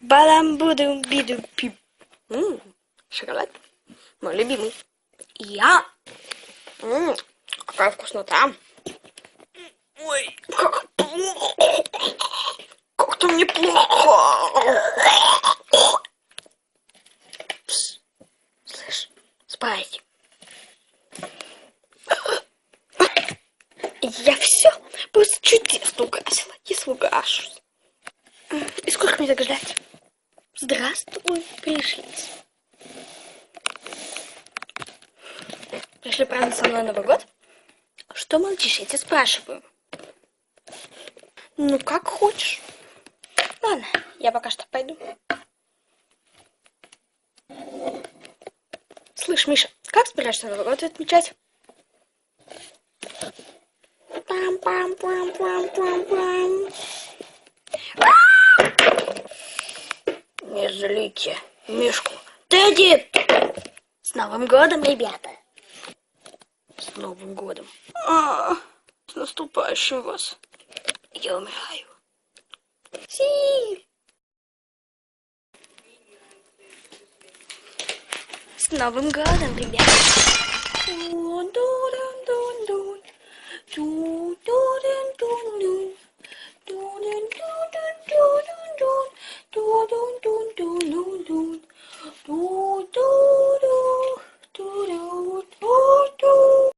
бадам буду биду пип. Шоколад. Мой любимый. Я. М, Какая вкуснота. Ой, как плохо. Как-то мне плохо. Пс, Слышь, спать. Я все просто чудесно угасила, если угашусь. И сколько мне так ждать? Здравствуй, пришлись. Пришли праздновать со мной Новый год? Что молчишь, я тебя спрашиваю. Ну, как хочешь. Ладно, я пока что пойду. Слышь, Миша, как собираешься Новый год отмечать? Пам-пам-пам-пам-пам-пам. Не злите Мишку. Тедди! С Новым годом, ребята! С Новым годом. А, с наступающим вас. Я умираю. Си! С Новым годом, ребята!